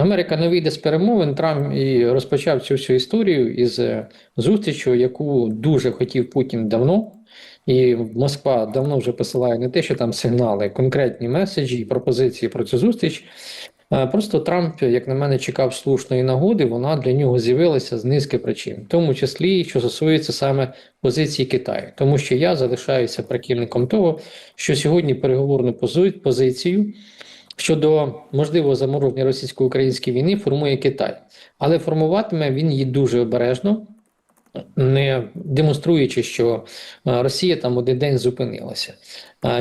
Америка не вийде з перемовин. Трамп і розпочав цю всю історію із е, зустрічю, яку дуже хотів Путін давно. І Москва давно вже посилає не те, що там сигнали, конкретні меседжі і пропозиції про цю зустріч. Просто Трамп, як на мене, чекав слушної нагоди. Вона для нього з'явилася з низки причин, в тому числі, що стосується саме позиції Китаю, тому що я залишаюся прихильником того, що сьогодні переговорну позицію щодо можливого замороження російсько-української війни формує Китай, але формуватиме він її дуже обережно, не демонструючи, що е, Росія там один день зупинилася.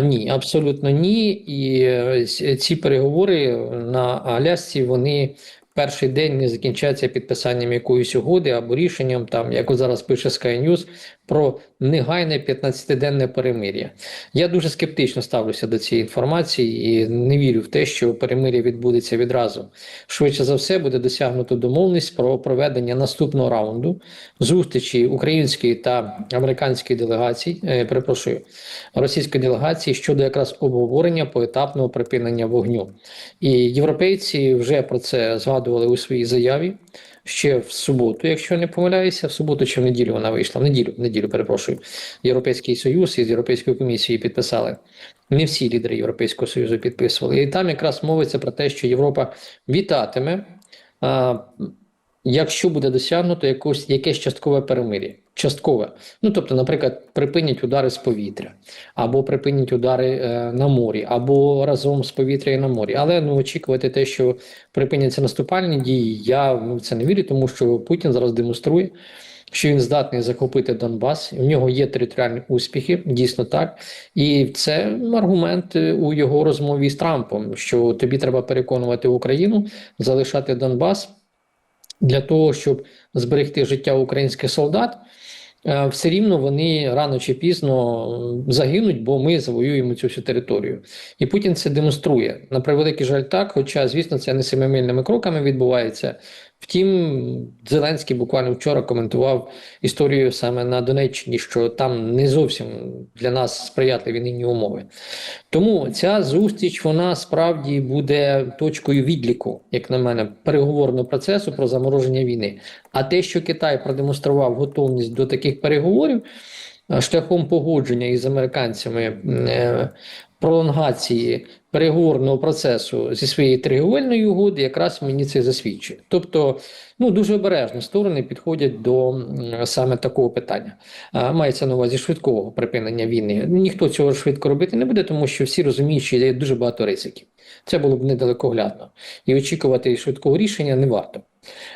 Ні, абсолютно ні. І е, ці переговори на Алясці вони перший день не закінчаться підписанням якоїсь угоди або рішенням, там як зараз пише Sky News, про негайне 15-денне перемир'я. Я дуже скептично ставлюся до цієї інформації і не вірю в те, що перемир'я відбудеться відразу. Швидше за все буде досягнуто домовленість про проведення наступного раунду зустрічі української та американської делегацій, е, перепрошую, російської делегації щодо якраз обговорення поетапного припинення вогню. І європейці вже про це згадували у своїй заяві ще в суботу, якщо не помиляюся, в суботу чи в неділю вона вийшла. В неділю, в неділю, перепрошую. Європейський Союз із Європейською комісією підписали. Не всі лідери Європейського Союзу підписували. І там якраз мовиться про те, що Європа вітатиме, якщо буде досягнуто якось, якесь часткове перемир'я. Часткове. Ну, тобто, наприклад, припинять удари з повітря, або припинять удари е, на морі, або разом з повітря і на морі. Але ну, очікувати те, що припиняться наступальні дії, я ну, в це не вірю, тому що Путін зараз демонструє, що він здатний захопити Донбас. У нього є територіальні успіхи, дійсно так. І це аргумент е, у його розмові з Трампом, що тобі треба переконувати Україну залишати Донбас для того, щоб зберегти життя українських солдат. е, Все рівно вони рано чи пізно е, загинуть, бо ми завоюємо цю всю територію. І Путін це демонструє. На превеликий жаль, так. Хоча, звісно, це не семимильними кроками відбувається. Втім, Зеленський буквально вчора коментував історію саме на Донеччині, що там не зовсім для нас сприятливі нині умови. Тому ця зустріч вона справді буде точкою відліку, як на мене, переговорного процесу про замороження війни. А те, що Китай продемонстрував готовність до таких переговорів шляхом погодження із американцями е, пролонгації переговорного процесу зі своєї торгівельної угоди, якраз мені це засвідчує. Тобто, ну дуже обережно сторони підходять до саме такого питання. Мається на увазі швидкого припинення війни. Ніхто цього швидко робити не буде, тому що всі розуміють, що є дуже багато ризиків. Це було б недалекоглядно. І очікувати швидкого рішення не варто.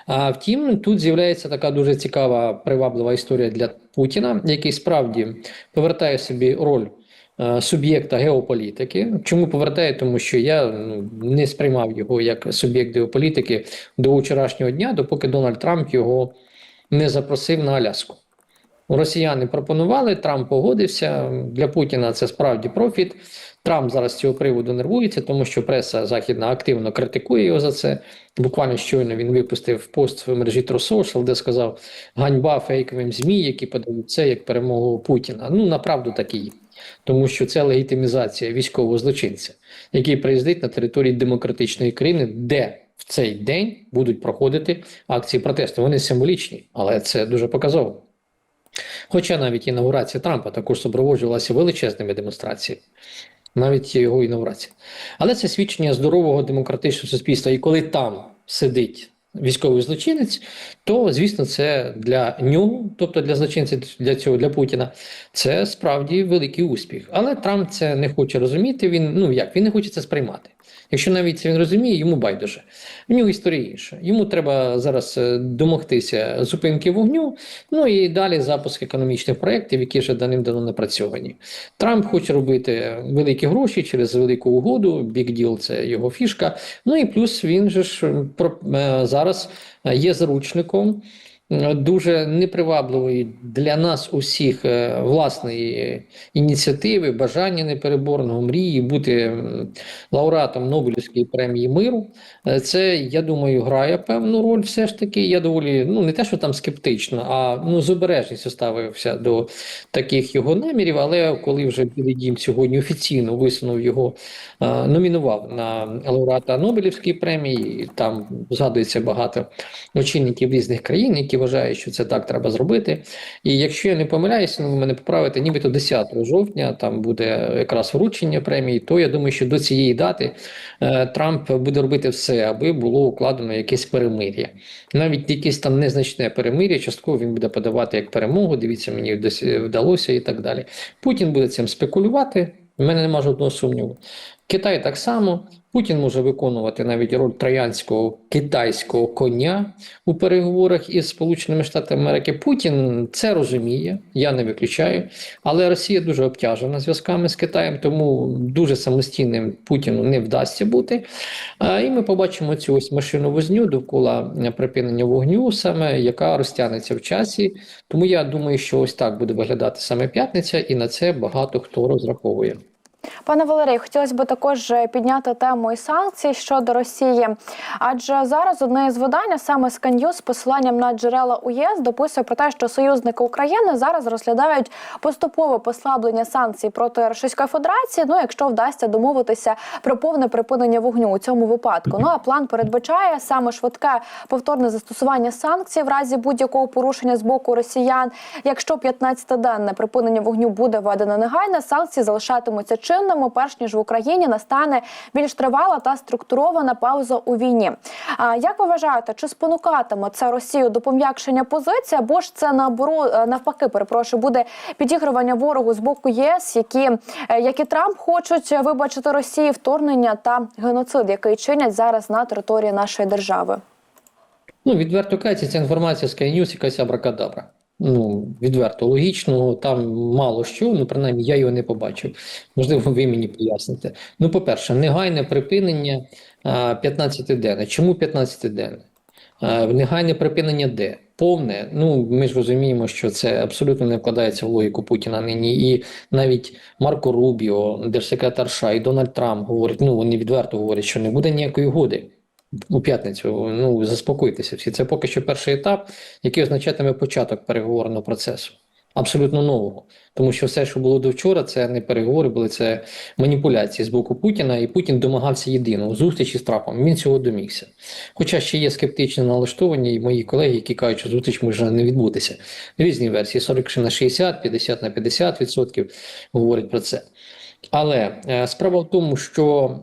А втім, тут з'являється така дуже цікава приваблива історія для Путіна, який справді повертає собі роль суб'єкта геополітики. Чому повертає? Тому що я ну, не сприймав його як суб'єкт геополітики до вчорашнього дня, допоки Дональд Трамп його не запросив на Аляску. Росіяни пропонували, Трамп погодився. Для Путіна це справді профіт. Трамп зараз з цього приводу нервується, тому що преса західна активно критикує його за це. Буквально щойно він випустив пост в мережі Social, де сказав ганьба фейковим ЗМІ, які подають це як перемогу Путіна. Ну направду так і є. Тому що це легітимізація військового злочинця, який приїздить на території демократичної країни, де в цей день будуть проходити акції протесту. Вони символічні, але це дуже показово. Хоча навіть інаугурація Трампа також супроводжувалася величезними демонстраціями, навіть його інаугурація. Але це свідчення здорового демократичного суспільства. І коли там сидить військовий злочинець, то звісно, це для нього, тобто для злочинця, для цього для Путіна, це справді великий успіх. Але Трамп це не хоче розуміти. Він ну як він не хоче це сприймати. Якщо навіть це він розуміє, йому байдуже. В нього історія інша. Йому треба зараз е, домогтися зупинки вогню, ну і далі запуск економічних проєктів, які вже давним-давно напрацьовані. Трамп хоче робити великі гроші через велику угоду. Big Deal – це його фішка. Ну і плюс він же ж про- е, зараз є заручником. е, дуже непривабливої для нас усіх е, власної ініціативи, бажання непереборного мрії бути лауреатом Нобелівської премії миру. Е, Це, я думаю, грає певну роль. Все ж таки. Я доволі ну не те, що там скептично, а ну з обережністю ставився до таких його намірів. Але коли вже Білий Дім сьогодні офіційно висунув його, е, номінував на лауреата Нобелівської премії, там згадується багато очільників різних країн, які вважають, що це так треба зробити. І якщо я не помиляюся, ну ви мене поправите, нібито 10 жовтня там буде якраз вручення премії, то я думаю, що до цієї дати е, Трамп буде робити все, аби було укладено якесь перемир'я. Навіть якесь там незначне перемир'я, частково він буде подавати як перемогу. Дивіться, мені вдалося і так далі. Путін буде цим спекулювати. в мене немає жодного сумніву. Китай так само. Путін може виконувати навіть роль троянського китайського коня у переговорах із Сполученими Штатами Америки. Путін це розуміє, я не виключаю. Але Росія дуже обтяжена зв'язками з Китаєм, тому дуже самостійним Путіну не вдасться бути. І ми побачимо цю ось машину возню довкола е, припинення вогню, саме яка розтягнеться в часі. Тому я думаю, що ось так буде виглядати саме п'ятниця, і на це багато хто розраховує. Пане Валерію, хотілося б також е, підняти тему і санкцій щодо Росії, адже зараз одне із видань, а саме Скан'юз, з посиланням на джерела УЄС, дописує про те, що союзники України зараз розглядають поступове послаблення санкцій проти Російської Федерації. Ну, якщо вдасться домовитися про повне припинення вогню у цьому випадку. Ну а план передбачає саме швидке повторне застосування санкцій в разі будь-якого порушення з боку росіян. Якщо 15-денне припинення вогню буде введено негайно, санкції залишатимуться чинними, перш ніж в Україні настане більш тривала та структурована пауза у війні. А як ви вважаєте, чи спонукатиме це Росію до пом'якшення позиції, або ж це наоборот е, навпаки, перепрошую, буде підігрування ворогу з боку ЄС, які е, як і Трамп хочуть вибачити Росії вторгнення та геноцид, який чинять зараз на території нашої держави? Ну, відверто кажучи, ця інформація з News якась абракадабра. Ну, відверто, логічно, там мало що, ну, принаймні, я його не побачив. Можливо, ви мені поясните. Ну, по-перше, негайне припинення 15-денне. Чому 15-денне? Негайне припинення де? Повне. Ну, ми ж розуміємо, що це абсолютно не вкладається в логіку Путіна нині. І навіть Марко Рубіо, держсекретар США і Дональд Трамп говорять, ну, вони відверто говорять, що не буде ніякої угоди. У п'ятницю, ну заспокойтеся всі. Це поки що перший етап, який означатиме початок переговорного процесу, абсолютно нового. Тому що все, що було до вчора, це не переговори, були це маніпуляції з боку Путіна, і Путін домагався єдиного зустрічі з Трампом. Він цього домігся. Хоча ще є скептично налаштовані і мої колеги, які кажуть, що зустріч може не відбутися. Різні версії: 40 на 60, 50 на 50 відсотків говорять про це. Але е, справа в тому, що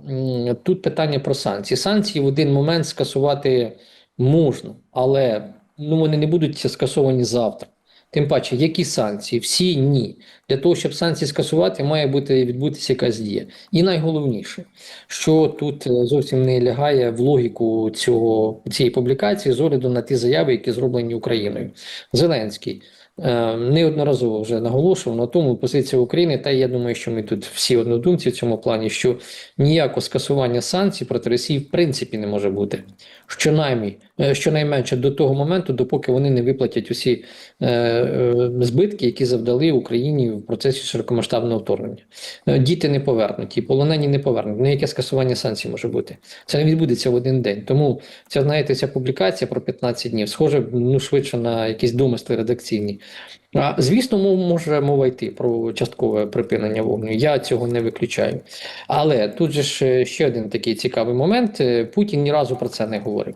тут питання про санкції. Санкції в один момент скасувати можна, але ну, вони не будуть скасовані завтра. Тим паче, які санкції? Всі ні. Для того, щоб санкції скасувати, має бути відбутися якась дія. І найголовніше, що тут е, зовсім не лягає в логіку цього цієї публікації з огляду на ті заяви, які зроблені Україною. Зеленський е, неодноразово вже наголошував на тому позиція України, та я думаю, що ми тут всі однодумці в цьому плані, що ніякого скасування санкцій проти Росії в принципі не може бути. Щонаймі, щонайменше до того моменту, допоки вони не виплатять усі е, е, збитки, які завдали Україні в процесі широкомасштабного вторгнення. Е, Діти не повернуті, полонені не повернуті. Ну, яке скасування санкцій може бути? Це не відбудеться в один день. Тому ця знаєте, ця публікація про 15 днів схоже ну швидше на якісь домисли редакційні. А, звісно, може мова йти про часткове припинення вогню. Я цього не виключаю. Але тут же ж е, ще один такий цікавий момент: Е, Путін ні разу про це не говорив.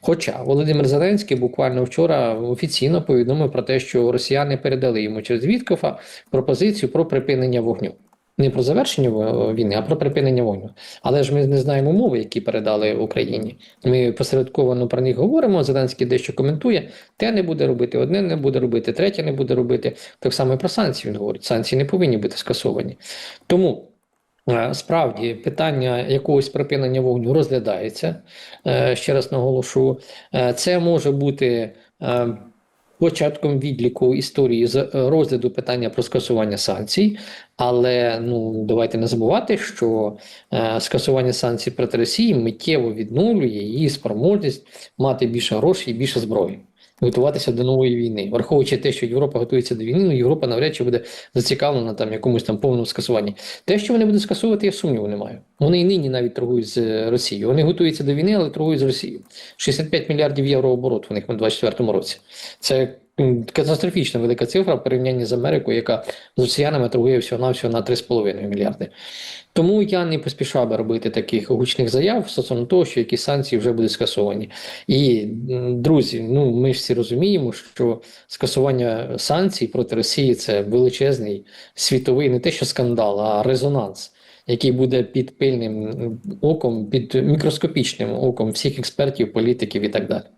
Хоча Володимир Зеленський буквально вчора офіційно повідомив про те, що росіяни передали йому через Віткофа пропозицію про припинення вогню. Не про завершення війни, а про припинення вогню. Але ж ми не знаємо мови, які передали Україні. Ми посередковано про них говоримо. Зеленський дещо коментує. Те не буде робити, одне не буде робити, третє не буде робити. Так само і про санкції він говорить. Санкції не повинні бути скасовані. Тому. Е, Справді питання якогось припинення вогню розглядається. Е, Ще раз наголошу, Е, це може бути початком відліку історії з розгляду питання про скасування санкцій. Але ну давайте не забувати, що скасування санкцій проти Росії миттєво відновлює її спроможність мати більше грошей і більше зброї. Готуватися до нової війни, враховуючи те, що Європа готується до війни, ну Європа навряд чи буде зацікавлена там якомусь там повному скасуванні. Те, що вони будуть скасувати, я сумніву не маю. Вони і нині навіть торгують з Росією. Вони готуються до війни, але торгують з Росією. 65 мільярдів євро оборот у них на 24-му році. Це катастрофічно велика цифра в порівнянні з Америкою, яка з росіянами торгує всього навсього на 3,5 мільярди. Тому я не поспішав би робити таких гучних заяв стосовно того, що якісь санкції вже будуть скасовані. І друзі, ну ми ж всі розуміємо, що скасування санкцій проти Росії це величезний світовий не те, що скандал, а резонанс. Який буде під пильним оком, під мікроскопічним оком всіх експертів, політиків і так далі.